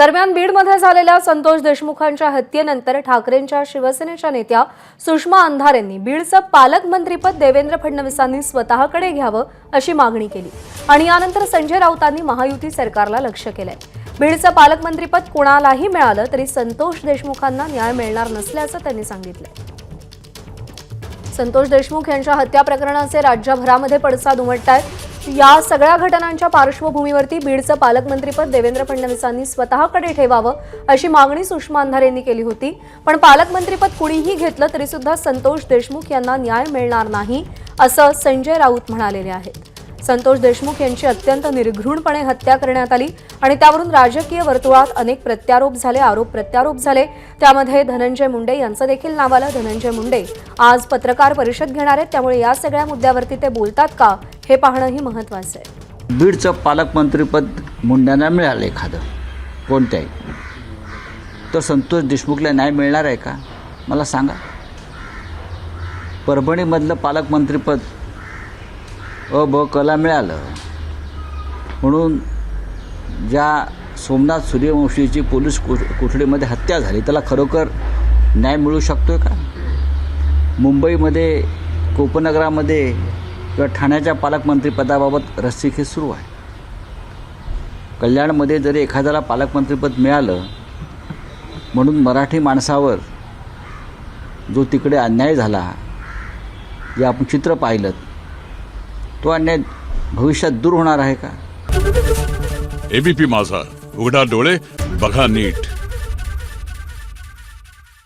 दरम्यान बीडमध्ये झालेल्या संतोष देशमुखांच्या हत्येनंतर ठाकरेंच्या शिवसेनेच्या नेत्या सुषमा अंधारेंनी बीडचं पालकमंत्रीपद देवेंद्र फडणवीसांनी स्वतःकडे घ्यावं अशी मागणी केली. आणि यानंतर संजय राऊतांनी महायुती सरकारला लक्ष केलंय. बीडचं पालकमंत्रीपद कुणालाही मिळालं तरी संतोष देशमुखांना न्याय मिळणार नसल्याचं त्यांनी सांगितलं संतोष देशमुख यांच्या हत्या प्रकरणाचे राज्यभरामध्ये पडसाद उमटत आहेत या सगळ्या घटनांच्या पार्श्वभूमीवरती बीडचं पालकमंत्रीपद देवेंद्र फडणवीसांनी स्वतःकडे ठेवावं अशी मागणी सुषमा अंधारे यांनी केली होती. पण पालकमंत्रीपद कुणीही घेतलं तरीसुद्धा संतोष देशमुख यांना न्याय मिळणार नाही असं संजय राऊत म्हणालेले आहेत. संतोष देशमुख यांची अत्यंत निर्घृणपणे हत्या करण्यात आली आणि त्यावरून राजकीय वर्तुळात अनेक प्रत्यारोप झाले आरोप प्रत्यारोप झाले. त्यामध्ये धनंजय मुंडे यांचं देखील नाव आलं. धनंजय मुंडे आज पत्रकार परिषद घेणार आहेत. त्यामुळे या सगळ्या मुद्द्यावरती ते बोलतात का हे पाहणंही महत्वाचं आहे. बीडचं पालकमंत्रीपद मुंड्यांना मिळालं एखादं कोणत्याही. तर संतोष देशमुखला नाही मिळणार आहे का? मला सांगा. परभणीमधलं पालकमंत्रीपद अ ब कला मिळालं. म्हणून ज्या सोमनाथ सूर्यवंशीची पोलीस को कोठडीमध्ये हत्या झाली त्याला खरोखर न्याय मिळू शकतो का? मुंबईमध्ये कोपनगरामध्ये किंवा ठाण्याच्या पालकमंत्रीपदाबाबत रस्सीखेच सुरू आहे. कल्याणमध्ये जरी एखाद्याला पालकमंत्रीपद मिळालं म्हणून मराठी माणसावर जो तिकडे अन्याय झाला जे आपण चित्र पाहिलं तो अन्याय भविष्यात दूर होणार आहे का? एबीपी माझा. उघडा डोळे बघा नीट.